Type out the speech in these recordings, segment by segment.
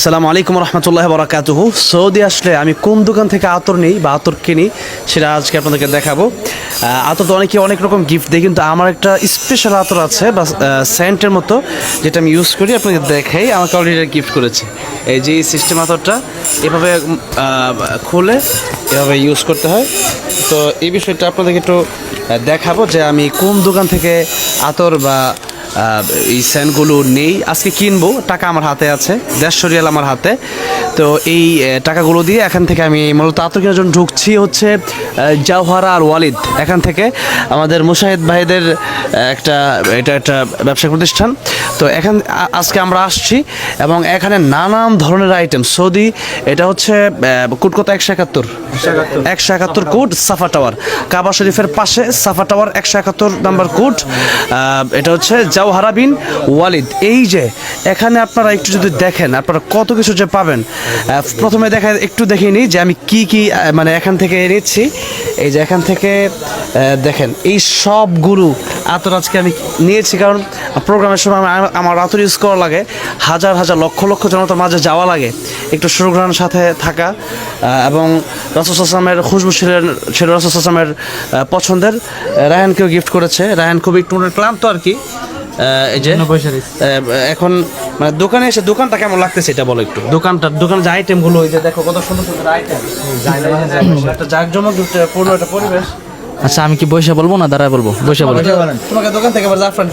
আসসালামু আলাইকুম রহমতুল্লাহ বরাকাতুহু। সৌদি আসলে আমি কোন দোকান থেকে আতর নিই বা আতর কিনি সেটা আজকে আপনাদেরকে দেখাবো। আতর তো অনেকে অনেক রকম গিফট দেয়, কিন্তু আমার একটা স্পেশাল আতর আছে বা সেন্টের মতো যেটা আমি ইউজ করি আপনাকে দেখাই। আমাকে অলরেডি গিফট করেছে। এই যে সিস্টেম আতরটা, এভাবে খুলে এভাবে ইউজ করতে হয়। তো এই বিষয়টা আপনাদেরকে একটু দেখাবো যে আমি কোন দোকান থেকে আতর বা এই স্যান্ডগুলো নেই। আজকে কিনবো টাকা আমার হাতে আছে দেড়শো রিয়াল আমার হাতে। তো এই টাকাগুলো দিয়ে এখান থেকে আমি মূলত আতর কেনার জন্য ঢুকছি হচ্ছে জাওহারা আর ওয়ালিদ। এখান থেকে আমাদের মুশাহিদ ভাইদের একটা এটা একটা ব্যবসা প্রতিষ্ঠান। তো এখান আজকে আমরা আসছি এবং এখানে নানান ধরনের আইটেম সৌদি এটা হচ্ছে কোট কত? একশো একাত্তর। একশো একাত্তর। কোট সাফা টাওয়ার। কাবা শরীফের পাশে সাফা টাওয়ার একশো একাত্তর নাম্বার কোট এটা হচ্ছে জাওহারা বিন ওয়ালিদ। এই যে, এখানে আপনারা একটু যদি দেখেন, আপনারা কত কিছু যে পাবেন। প্রথমে দেখা, একটু দেখে নিই যে আমি কি কি মানে এখান থেকে নিচ্ছি এই যে এখান থেকে দেখেন, এই সবগুলো আতর আজকে আমি নিয়েছি, কারণ প্রোগ্রামের সময় আমার- আতর ইউজ করা লাগে। হাজার হাজার লক্ষ লক্ষ জনতার মাঝে যাওয়া লাগে। একটু সুরগ্রহণের সাথে থাকা এবং রসুল আসলামের খুশবু ছিলেন, ছিল রসুল আসলামের পছন্দের। রায়হানকেও গিফট করেছে। রায়হান খুব একটু ক্লান্ত আর কি। এই যে এখন মানে দোকানে এসে দোকানটা কেমন লাগতেছে এটা বলো একটু। দোকানটা দোকানের যে আইটেমগুলো ওই যে দেখো কত সুন্দর সুন্দর আইটেম একটা জাঁকজমক পূর্ণ একটা পরিবেশ। আচ্ছা আমি কি বসে বলব না দাঁড়ায় বলব? বসে বলব তোমাকে দোকান থেকে জাফরান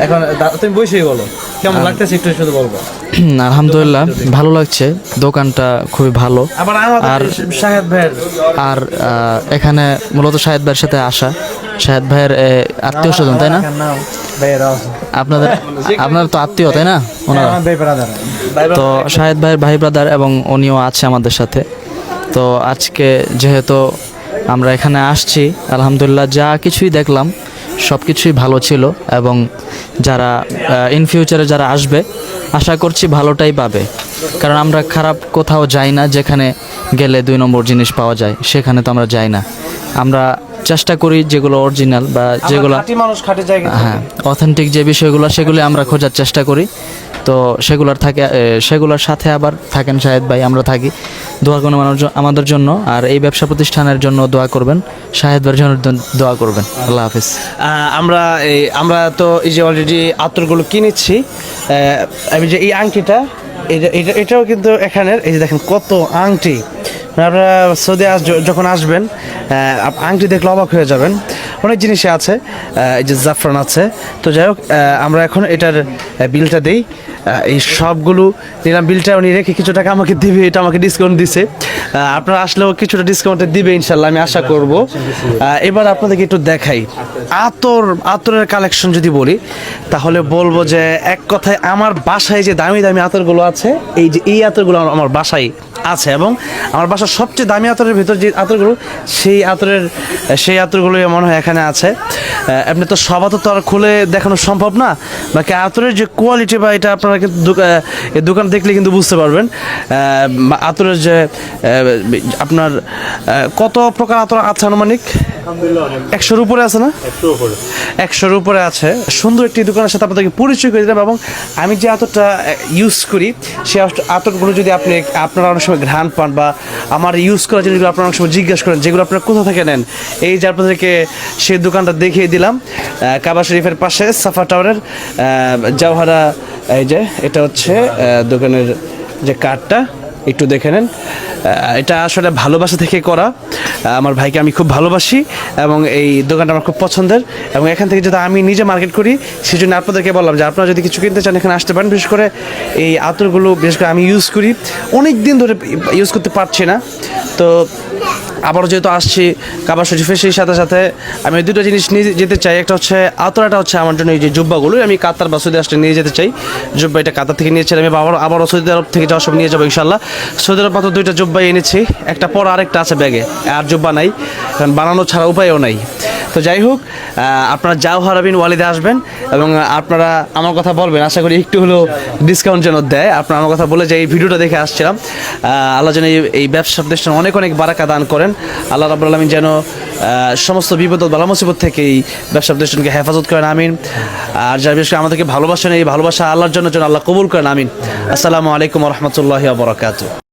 এখন তুমি বসেই বলো। কেমন লাগতেছে একটু শুধু বলব। আলহামদুলিল্লাহ ভালো লাগছে। দোকানটা খুবই ভালো। আর- শাহেদ ভাইয়ের। আর এখানে মূলত শাহেদ ভাইয়ের সাথে আসা। শাহেদ ভাইয়ের আত্মীয় স্বজন তাই না? আপনাদের আপনার তো আত্মীয় তাই না? ওনারা। তো শাহেদ ভাইয়ের ভাই ব্রাদার এবং উনিও আছে আমাদের সাথে। তো আজকে যেহেতু আমরা এখানে আসছি আলহামদুলিল্লাহ যা কিছুই দেখলাম সব কিছুই ভালো ছিল এবং যারা ইন ফিউচারে যারা আসবে আশা করছি ভালোটাই পাবে। কারণ আমরা খারাপ কোথাও যাই না যেখানে গেলে দুই নম্বর জিনিস পাওয়া যায় সেখানে তো আমরা যাই না। আমরা চেষ্টা করি যেগুলো অরিজিনাল বা যেগুলো মানুষ খাঁটি জায়গা হ্যাঁ অথেন্টিক যে বিষয়গুলো সেগুলি আমরা খোঁজার চেষ্টা করি। তো সেগুলোর থাকে সেগুলোর সাথে আবার থাকেন শাহেদ ভাই আমরা থাকি। দোয়া কোনো জ- আমাদের জন্য। আর এই ব্যবসা প্রতিষ্ঠানের জন্য দোয়া করবেন। শাহেদ ভাইয়ের জন্য দোয়া করবেন। আল্লাহ হাফিজ। আমরা এই আমরা তো এই যে অলরেডি আতরগুলো কিনেছি আমি যে এই আংটিটা এটা এটা এটাও কিন্তু এখানের এই যে দেখেন কত আংটি। আপনারা সৌদি আস যখন আসবেন আংটি দেখলে অবাক হয়ে যাবেন। অনেক জিনিসই আছে এই যে জাফরান আছে। তো যাই হোক আমরা এখন এটার বিলটা দিই। এই সবগুলো নিলাম বিলটা উনি রেখে কিছু টাকা আমাকে দিবে, এটা আমাকে ডিসকাউন্ট দিছে। আপনারা আসলেও কিছুটা ডিসকাউন্টে দিবে ইনশাল্লাহ আমি আশা করব। এবার আপনাদেরকে একটু দেখাই। আতর, আতরের কালেকশন যদি বলি, তাহলে বলব যে এক কথায় আমার বাসায় যে দামি দামি আতরগুলো আছে, এই যে এই আতরগুলো আমার বাসায় আছে এবং আমার বাসার সবচেয়ে দামি আতরের ভিতর যে আতরগুলো, সেই আতরের, সেই আতরগুলোই মনে হয় এখানে আছে। আপনি তো সব আতর তো আর খুলে দেখানো সম্ভব না। বাকি আতরের যে কোয়ালিটি বা এটা আপনারা কিন্তু দোকান দেখলে কিন্তু বুঝতে পারবেন। আতরের যে আপনার কত প্রকার আতর আছে আনুমানিক? একশোর উপরে আছে না? একশোর উপরে। আছে। সুন্দর একটি দোকানের সাথে আপনাদেরকে পরিচয় করে দিলাম এবং আমি যে আতরটা ইউজ করি সেই আতর- আতরগুলো যদি আপনি আপনারা অনেক সময় ঘ্রাণ পান বা আমার ইউজ করা জিনিসগুলো আপনারা অনেক সময় জিজ্ঞেস করেন যেগুলো আপনারা কোথা থেকে নেন এই যে আপনাদেরকে সেই দোকানটা দেখিয়ে দিলাম। কাবা শরীফের পাশে সাফা টাওয়ারের জাওহারা এই যে এটা হচ্ছে দোকানের যে কার্ডটা একটু দেখে নেন। এটা আসলে ভালোবাসা থেকে করা। আমার ভাইকে আমি খুব ভালোবাসি এবং এই দোকানটা আমার খুব পছন্দের এবং এখান থেকে যদি আমি নিজে মার্কেট করি সেই জন্য আপনাদেরকে বললাম যে আপনারা যদি কিছু কিনতে চান, এখানে আসতে পারেন। বিশেষ করে এই আতরগুলো, বিশেষ করে আমি ইউজ করি। অনেক দিন ধরে ইউজ করতে পারছি না। তো আবারও যেহেতু আসছি কাবা শরীফে সেই সাথে সাথে, আমি দুটো জিনিস নিয়ে যেতে চাই। একটা হচ্ছে আতরাটা হচ্ছে আমার জন্য এই যে জুব্বাগুলো আমি কাতার বা সৌদি আসলে নিয়ে যেতে চাই। জুব্বা এটা কাতার থেকে নিয়েছিলাম। আমি আবার আবারও সৌদি আরব থেকে যাওয়ার সব নিয়ে যাব ইনশাল্লাহ সৌদি আরব মাত্র দুইটা জুব্বাই এনেছি। একটা পর আরেকটা আছে ব্যাগে। আর জুব্বা নাই। কারণ বানানো ছাড়া উপায়ও নাই। তো যাই হোক আপনারা যাও হারাবিন ওয়ালিদে আসবেন এবং আপনারা আমার কথা বলবেন। আশা করি একটু হলেও ডিসকাউন্ট যেন দেয়। আপনারা আমার কথা বলে যে এই ভিডিওটা দেখে আসছিলাম আল্লাহ যেন এই- ব্যবসা প্রতিষ্ঠান অনেক অনেক বারাকা দান করেন। আল্লাহ রাবুল আলমিন যেন সমস্ত বিপদ বালা মুসিবত থেকে এই ব্যবসা প্রতিষ্ঠানকে হেফাজত করেন। আমিন। আর যারা বিশেষ করে আমাদেরকে ভালোবাসেন, এই ভালোবাসা আল্লাহর জন্য যেন আল্লাহ কবুল করেন। আমিন। আসসালামু আলাইকুম রহমতুল্লাহ বরাকাতু